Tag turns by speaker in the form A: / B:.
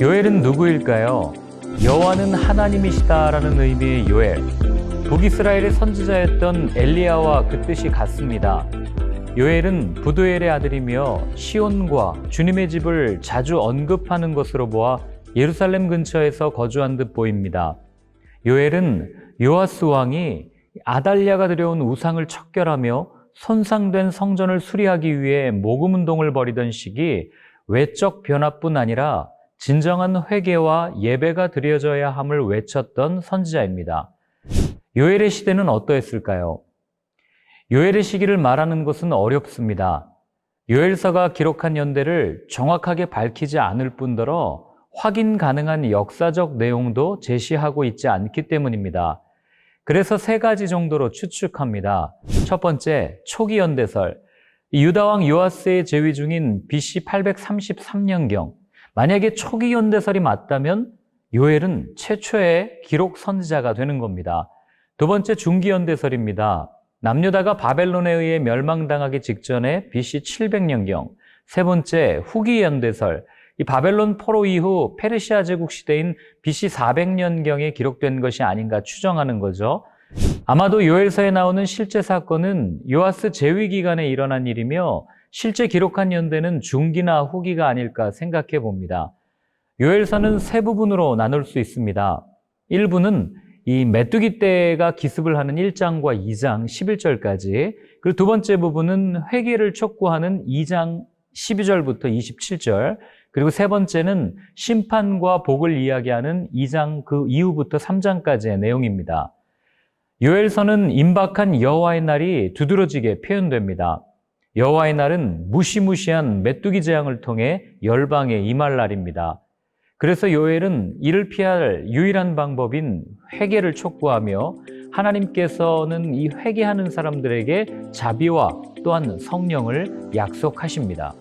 A: 요엘은 누구일까요? 여호와는 하나님이시다라는 의미의 요엘. 북이스라엘의 선지자였던 엘리야와 그 뜻이 같습니다. 요엘은 부두엘의 아들이며 시온과 주님의 집을 자주 언급하는 것으로 보아 예루살렘 근처에서 거주한 듯 보입니다. 요엘은 요아스 왕이 아달랴가 들여온 우상을 척결하며 손상된 성전을 수리하기 위해 모금 운동을 벌이던 시기 외적 변화뿐 아니라 진정한 회개와 예배가 드려져야 함을 외쳤던 선지자입니다. 요엘의 시대는 어떠했을까요? 요엘의 시기를 말하는 것은 어렵습니다. 요엘서가 기록한 연대를 정확하게 밝히지 않을 뿐더러 확인 가능한 역사적 내용도 제시하고 있지 않기 때문입니다. 그래서 세 가지 정도로 추측합니다. 첫 번째, 초기 연대설. 유다왕 요아스의 제위 중인 BC 833년경. 만약에 초기 연대설이 맞다면 요엘은 최초의 기록 선지자가 되는 겁니다. 두 번째 중기 연대설입니다. 남유다가 바벨론에 의해 멸망당하기 직전에 BC 700년경. 세 번째 후기 연대설. 이 바벨론 포로 이후 페르시아 제국 시대인 BC 400년경에 기록된 것이 아닌가 추정하는 거죠. 아마도 요엘서에 나오는 실제 사건은 요아스 제위 기간에 일어난 일이며 실제 기록한 연대는 중기나 후기가 아닐까 생각해 봅니다. 요엘서는 세 부분으로 나눌 수 있습니다. 1부는 이 메뚜기 떼가 기습을 하는 1장과 2장 11절까지 그리고 두 번째 부분은 회개를 촉구하는 2장 12절부터 27절 그리고 세 번째는 심판과 복을 이야기하는 2장 그 이후부터 3장까지의 내용입니다. 요엘서는 임박한 여호와의 날이 두드러지게 표현됩니다. 여호와의 날은 무시무시한 메뚜기 재앙을 통해 열방에 임할 날입니다. 그래서 요엘은 이를 피할 유일한 방법인 회개를 촉구하며 하나님께서는 이 회개하는 사람들에게 자비와 또한 성령을 약속하십니다.